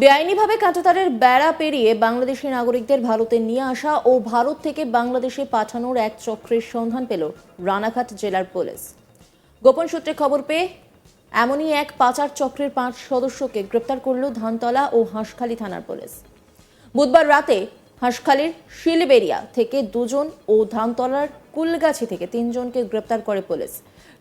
বেআইনিভাবে কাঁটাতারের বেড়া পেরিয়ে বাংলাদেশি নাগরিকদের ভারতে নিয়ে আসা ও ভারত থেকে বাংলাদেশে পাঠানোর এক চক্রের সন্ধান পেল রানাঘাট জেলার পুলিশ। গোপন সূত্রে খবর পেয়ে এমনই এক পাচার চক্রের পাঁচ সদস্যকে গ্রেপ্তার করল ধানতলা ও হাঁসখালী থানার পুলিশ। বুধবার রাতে হাঁসখালীর শিলবেরিয়া থেকে দুজন ও ধানতলার কুলগাছি থেকে তিনজনকে গ্রেপ্তার করে পুলিশ।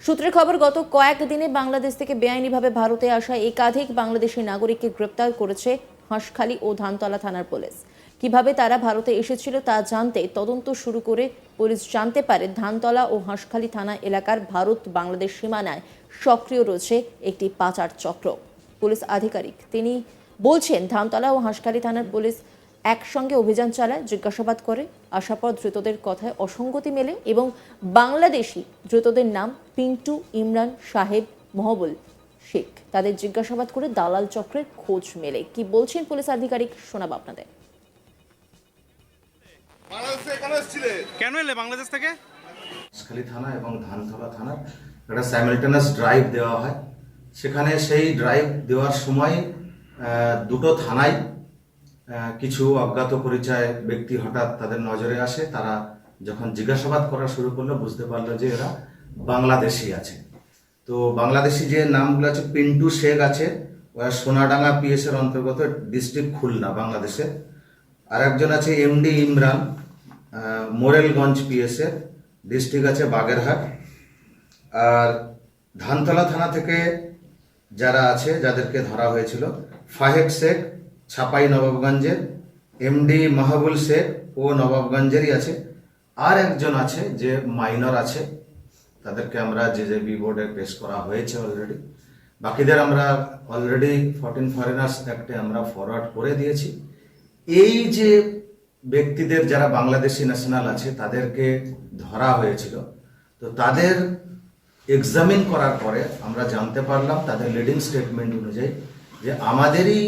সূত্রের খবর, গত কয়েকদিনে বাংলাদেশ থেকে বেআইনিভাবে ভারতে আসা একাধিক বাংলাদেশি নাগরিককে গ্রেপ্তার করেছে হাঁসখালী ও ধানতলা থানার পুলিশ। কীভাবে তারা ভারতে এসেছিল তা জানতে তদন্ত শুরু করে পুলিশ জানতে পারে, ধানতলা ও হাঁসখালী থানা এলাকার ভারত বাংলাদেশ সীমানায় সক্রিয় রয়েছে একটি পাচার চক্র। পুলিশ আধিকারিক তিনি বলছেন, ধানতলা ও হাঁসখালী থানার পুলিশ একসঙ্গে অভিযান চালায় জিজ্ঞাসাবাদ করে আসার পর ধৃতদের কথায় অসঙ্গতি মেলে এবং বাংলাদেশি ধৃতদের নাম পিন্টু ইমরান সাহেব মহবুল শেখ। তাদের জিজ্ঞাসাবাদ করে দালাল চক্রের খোঁজ মেলে। কি বলছেন পুলিশ আধিকারিক? শোনাব আপনাদের। কেন এলে বাংলাদেশ থেকে? হাঁসখালি থানা এবং ধানতলা থানার একটা স্যামিলটেনাস ড্রাইভ দেওয়া হয়। সেখানে সেই ড্রাইভ দেওয়ার সময় আহ, দুটো থানায় কিছু অজ্ঞাত পরিচয় ব্যক্তি হঠাৎ তাদের নজরে আসে, তারা যখন জিজ্ঞাসাবাদ করা শুরু করল, বুঝতে পারল যে এরা বাংলাদেশি আছে। তো বাংলাদেশি যে নামগুলো আছে, পিন্টু শেখ আছে, ওরা সোনাডাঙ্গা পিএস এর অন্তর্গত ডিস্ট্রিক্ট খুলনা, বাংলাদেশে। আর একজন আছে এমডি ইমরান মোরেলগঞ্জ পিএস এর, ডিস্ট্রিক্ট আছে বাগেরহাট। আর ধানতলা থানা থেকে যারা আছে, যাদেরকে ধরা হয়েছিল, ফাহেদ শেখ ছাপাই নবাবগঞ্জের এমডি মাহবুল শেখ ও নবাবগঞ্জেরই আছে। আর একজন আছে যে মাইনর আছে। তাদেরকে আমরা যে যে বি বোর্ডে পেশ করা হয়েছে অলরেডি বাকিদের আমরা অলরেডি ফর্টিন ফরেনার্স অ্যাক্টে আমরা ফরওয়ার্ড করে দিয়েছি। এই যে ব্যক্তিদের যারা বাংলাদেশি ন্যাশনাল আছে, তাদেরকে ধরা হয়েছিল। তো তাদের এক্সামিন করার পরে আমরা জানতে পারলাম, তাদের লিডিং স্টেটমেন্ট অনুযায়ী যে আমাদেরই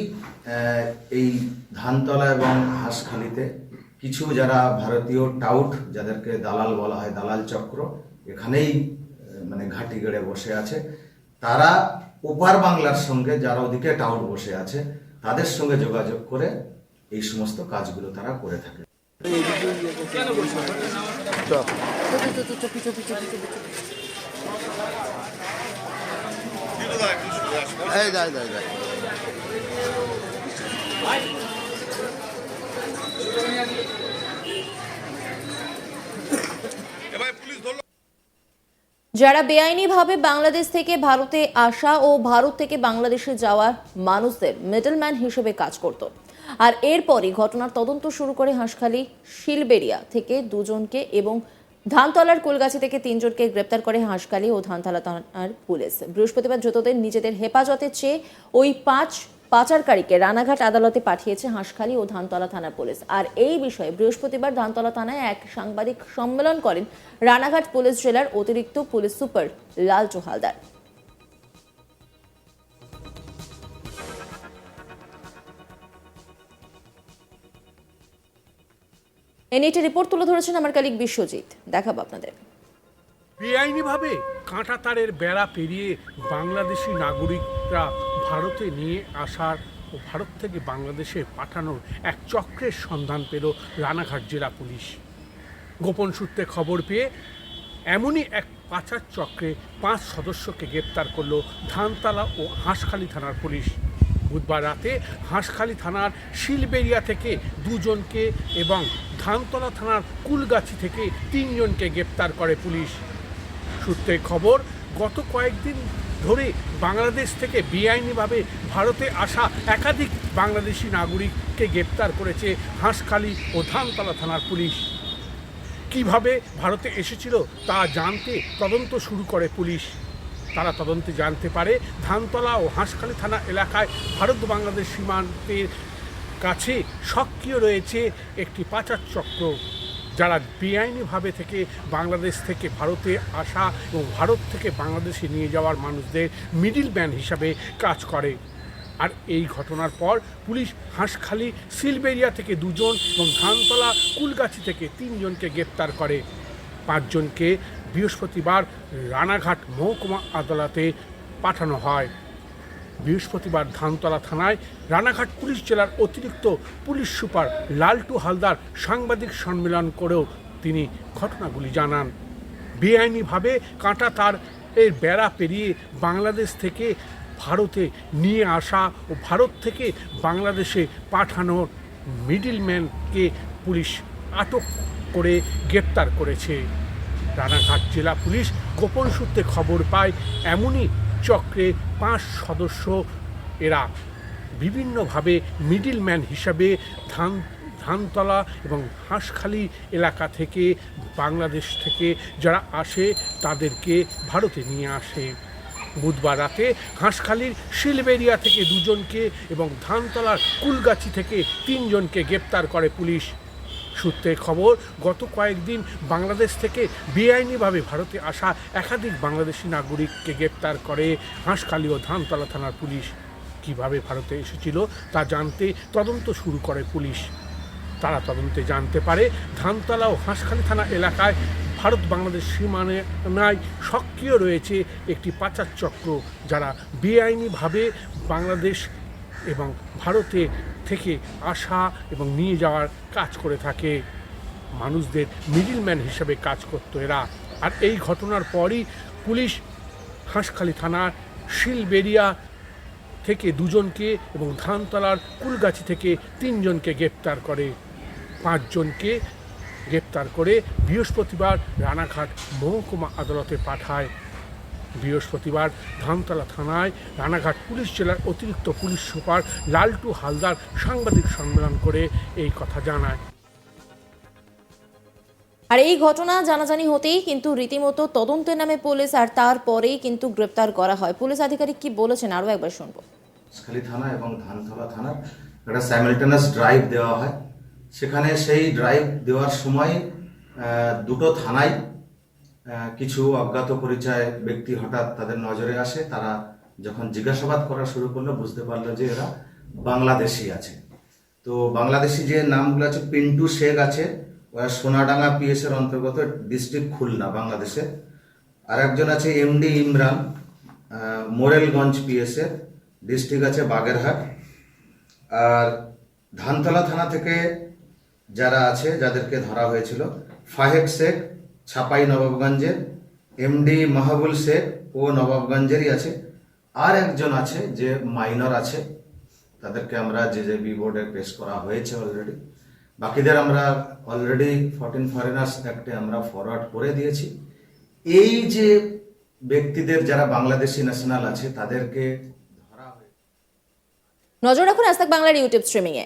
এই ধানতলা এবং হাঁসখালিতে কিছু যারা ভারতীয় টাউট, যাদেরকে দালাল বলা হয়, দালাল চক্র, এখানেই মানে ঘাঁটি গেড়ে বসে আছে। তারা ওপার বাংলার সঙ্গে, যারা ওদিকে টাউট বসে আছে, তাদের সঙ্গে যোগাযোগ করে এই সমস্ত কাজগুলো তারা করে থাকে। এই যাই যাই যাই যারা বেআইনিভাবে বাংলাদেশ থেকে ভারতে আসা ও ভারত থেকে বাংলাদেশে যাওয়া মানুষদের মিডলম্যান হিসেবে কাজ করত। আর এরপরই ঘটনার তদন্ত শুরু করে হাঁসখালী, শিলবেড়িয়া থেকে দুজনকে এবং ধানতলার কুলগাছি থেকে তিনজনকে গ্রেপ্তার করে হাঁসখালী ও ধানতলা থানার পুলিশ। বৃহস্পতিবার ধৃতদের নিজেদের হেফাজতে চেয়ে ওই পাঁচ পাচারকারীকে রানাঘাট আদালতে পাঠিয়েছে হাঁসখালী ও ধানতলা থানার পুলিশ। আর এই বিষয়ে বৃহস্পতিবার ধানতলা থানায় এক সাংবাদিক সম্মেলন করেন রানাঘাট পুলিশ জেলার অতিরিক্ত পুলিশ সুপার লাল চোহালদার। এ নিয়ে রিপোর্ট তুলে ধরেছেন আমার কালিক বিশ্বজিৎ। দেখাবো আপনাদের। বেআইনিভাবে কাঁটা তারের বেড়া পেরিয়ে বাংলাদেশি নাগরিকরা ভারতে নিয়ে আসার ও ভারত থেকে বাংলাদেশে পাঠানোর এক চক্রের সন্ধান পেল রানাঘাট জেলা পুলিশ। গোপন সূত্রে খবর পেয়ে এমনই এক পাচার চক্রে পাঁচ সদস্যকে গ্রেপ্তার করল ধানতলা ও হাঁসখালী থানার পুলিশ। বুধবার রাতে হাঁসখালী থানার শিলবেরিয়া থেকে দুজনকে এবং ধানতলা থানার কুলগাছি থেকে তিনজনকে গ্রেপ্তার করে পুলিশ। সূত্রে খবর, গত কয়েকদিন ধরে বাংলাদেশ থেকে বেআইনিভাবে ভারতে আসা একাধিক বাংলাদেশি নাগরিককে গ্রেপ্তার করেছে হাঁসখালী ও ধানতলা থানার পুলিশ। কীভাবে ভারতে এসেছিল তা জানতে তদন্ত শুরু করে পুলিশ। তারা তদন্তে জানতে পারে, ধানতলা ও হাঁসখালী থানা এলাকায় ভারত বাংলাদেশ সীমান্তের কাছে সক্রিয় রয়েছে একটি পাচার চক্র। যারা বেআইনিভাবে থেকে বাংলাদেশ থেকে ভারতে আসা এবং ভারত থেকে বাংলাদেশে নিয়ে যাওয়ার মানুষদের মিডিল ম্যান হিসাবে কাজ করে। আর এই ঘটনার পর পুলিশ হাঁসখালি, সিলবেরিয়া থেকে দুজন এবং ধানতলা, কুলগাছি থেকে তিনজনকে গ্রেপ্তার করে। পাঁচজনকে বৃহস্পতিবার রানাঘাট মহকুমা আদালতে পাঠানো হয়। বৃহস্পতিবার ধানতলা থানায় রানাঘাট পুলিশ জেলার অতিরিক্ত পুলিশ সুপার লালটু হালদার সাংবাদিক সম্মেলন করেও তিনি ঘটনাগুলি জানান। বেআইনিভাবে কাঁটা তার এর বেড়া পেরিয়ে বাংলাদেশ থেকে ভারতে নিয়ে আসা ও ভারত থেকে বাংলাদেশে পাঠানোর মিডিলম্যানকে পুলিশ আটক করে গ্রেপ্তার করেছে। রানাঘাট জেলা পুলিশ গোপন সূত্রে খবর পায়, এমনই চক্রে পাঁচ সদস্য। এরা বিভিন্নভাবে মিডিলম্যান হিসাবে ধান, ধানতলা এবং হাঁসখালি এলাকা থেকে বাংলাদেশ থেকে যারা আসে তাদেরকে ভারতে নিয়ে আসে। বুধবার রাতে হাঁসখালির শিলবেরিয়া থেকে দুজনকে এবং ধানতলার কুলগাছি থেকে তিনজনকে গ্রেপ্তার করে পুলিশ। সূত্রে খবর, গত কয়েকদিন বাংলাদেশ থেকে বেআইনিভাবে ভারতে আসা একাধিক বাংলাদেশি নাগরিককে গ্রেপ্তার করে হাঁসখালি ও ধানতলা থানার পুলিশ। কীভাবে ভারতে এসেছিল তা জানতে তদন্ত শুরু করে পুলিশ। তারা তদন্তে জানতে পারে, ধানতলা ও হাঁসখালি থানা এলাকায় ভারত বাংলাদেশ সীমানায় সক্রিয় রয়েছে একটি পাচার চক্র, যারা বেআইনিভাবে বাংলাদেশ এবং ভারতে থেকে আসা এবং নিয়ে যাওয়ার কাজ করে থাকে। মানুষদের মিডিলম্যান হিসেবে কাজ করতো এরা। আর এই ঘটনার পরই পুলিশ হাঁসখালি থানার শিলবেরিয়া থেকে দুজনকে এবং ধানতলার কুলগাছি থেকে তিনজনকে গ্রেপ্তার করে। পাঁচজনকে গ্রেপ্তার করে বৃহস্পতিবার রানাঘাট মহকুমা আদালতে পাঠায়। বৃহস্পতিবার ধানতলা থানায় রানাঘাট পুলিশ জেলার অতিরিক্ত পুলিশ সুপার লালটু হালদার সাংবাদিক সম্মেলন করে এই কথা জানায়। আর এই ঘটনা জানাজানি হতেই কিন্তু রীতিমতো তদন্তের নামে পুলিশ আর তারপরেই কিন্তু গ্রেপ্তার করা হয়। পুলিশ আধিকারিক কি বলেছেন আরও একবার শুনব। খালি থানা এবং ধানতলা থানার একটা স্যামিলটেনাস ড্রাইভ দেওয়া হয়। সেখানে সেই ড্রাইভ দেওয়ার সময় দুটো থানায় কিছু অজ্ঞাত পরিচয় ব্যক্তি হঠাৎ তাদের নজরে আসে, তারা যখন জিজ্ঞাসাবাদ করা শুরু করল, বুঝতে পারল যে এরা বাংলাদেশি আছে। তো বাংলাদেশি যে নামগুলো আছে, পিন্টু শেখ আছে, ওরা সোনাডাঙ্গা পিএস এর অন্তর্গত ডিস্ট্রিক্ট খুলনা বাংলাদেশে আর একজন আছে এমডি ইমরান মোরেলগঞ্জ পিএস এর ডিস্ট্রিক্ট আছে বাগেরহাট। আর ধানতলা থানা থেকে যারা আছে, যাদেরকে ধরা হয়েছিল, ফাহেদ শেখ ছাপাই নবাবগঞ্জের এমডি মাহবুল শেখ ও নবাবগঞ্জেরই আছে। আর একজন আছে যে মাইনর আছে। তাদেরকে আমরা যে যে বি বোর্ডে পেশ করা হয়েছে অলরেডি বাকিদের আমরা অলরেডি ফর্টিন ফরেনার্স অ্যাক্টে আমরা ফরওয়ার্ড করে দিয়েছি। এই যে ব্যক্তিদের যারা বাংলাদেশি ন্যাশনাল আছে, তাদেরকে ধরা হয়েছে। নজর রাখুন আজ বাংলার ইউটিউব স্ট্রিমিংয়ে